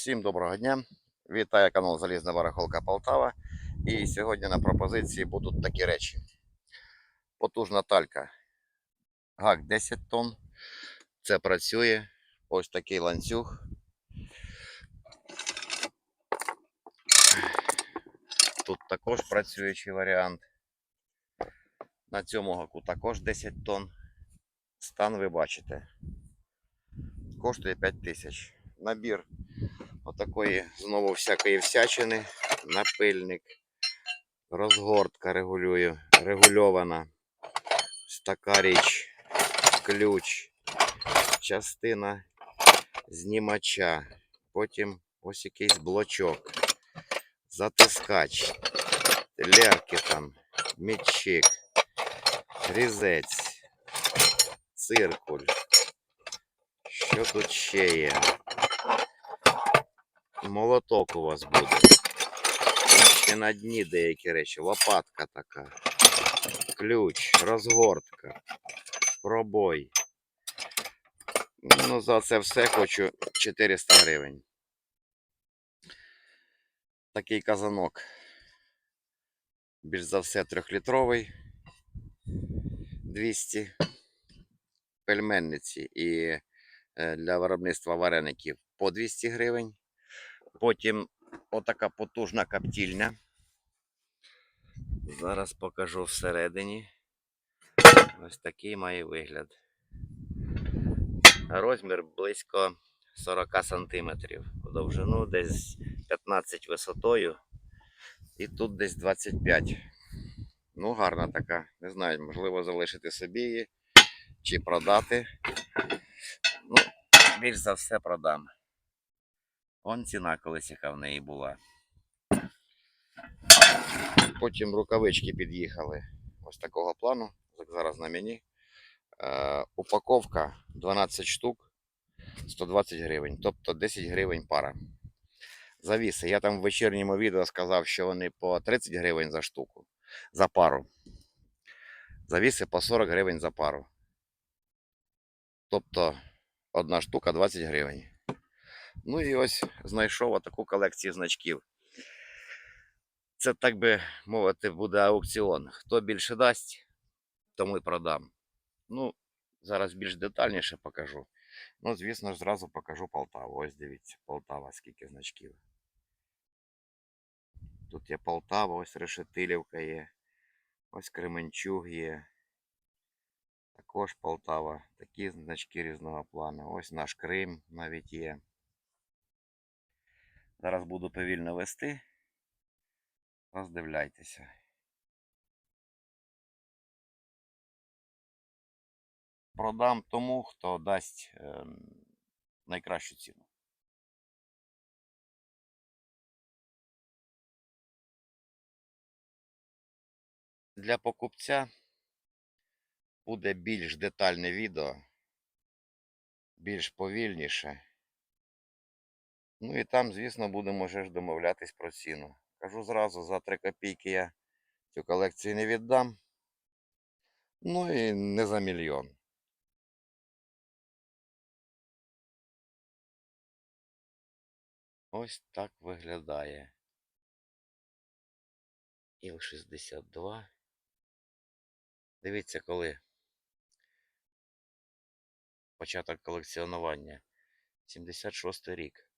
Всім доброго дня! Вітаю канал Залізна Барахолка Полтава. І сьогодні на пропозиції будуть такі речі. Потужна талька. ГАК 10 тонн. Це працює. Ось такий ланцюг. Тут також працюючий варіант. На цьому гаку також 10 тонн. Стан ви бачите. Коштує 5 тисяч. Набір отакої знову всякої всячини, напильник, розгортка регулюю, регульована. Ось така річ, ключ, частина знімача, потім ось якийсь блочок, затискач, лярки там, мічик, різець, циркуль. Що тут ще є? Молоток у вас буде. Ще на дні деякі речі. Лопатка така. Ключ, розгортка, пробой. Ну, за це все хочу 400 гривень. Такий казанок. Більш за все трьохлітровий. 200 пельменниці і е, для виробництва вареників по 200 гривень. Потім отака потужна коптільня. Зараз покажу всередині. Ось такий має вигляд. Розмір близько 40 см. В довжину десь 15 висотою. І тут десь 25. Ну, гарна така. Не знаю, можливо, залишити собі її чи продати. Ну, більш за все продам. Он ціна колись яка в неї була. Потім рукавички під'їхали ось такого плану. як Зараз на мені. Е, упаковка 12 штук 120 гривень, тобто 10 гривень пара. Завіси. Я там в вечірньому відео сказав, що вони по 30 гривень за штуку, за пару. Завіси по 40 гривень за пару. Тобто одна штука 20 гривень. Ну і ось знайшов таку колекцію значків. Це, так би мовити, буде аукціон. Хто більше дасть, тому і продам. Ну, зараз більш детальніше покажу. Ну, звісно ж, зразу покажу Полтаву. Ось дивіться, Полтава, скільки значків. Тут є Полтава, ось Решетилівка є. Ось Кременчуг є. Також Полтава. Такі значки різного плану. Ось наш Крим навіть є. Зараз буду повільно вести. Роздивляйтеся. Продам тому, хто дасть ем, найкращу ціну. Для покупця буде більш детальне відео, більш повільніше. Ну і там, звісно, будемо вже ж домовлятись про ціну. Кажу зразу, за 3 копійки я цю колекцію не віддам. Ну і не за мільйон. Ось так виглядає. Іл-62. Дивіться, коли початок колекціонування. 76 рік.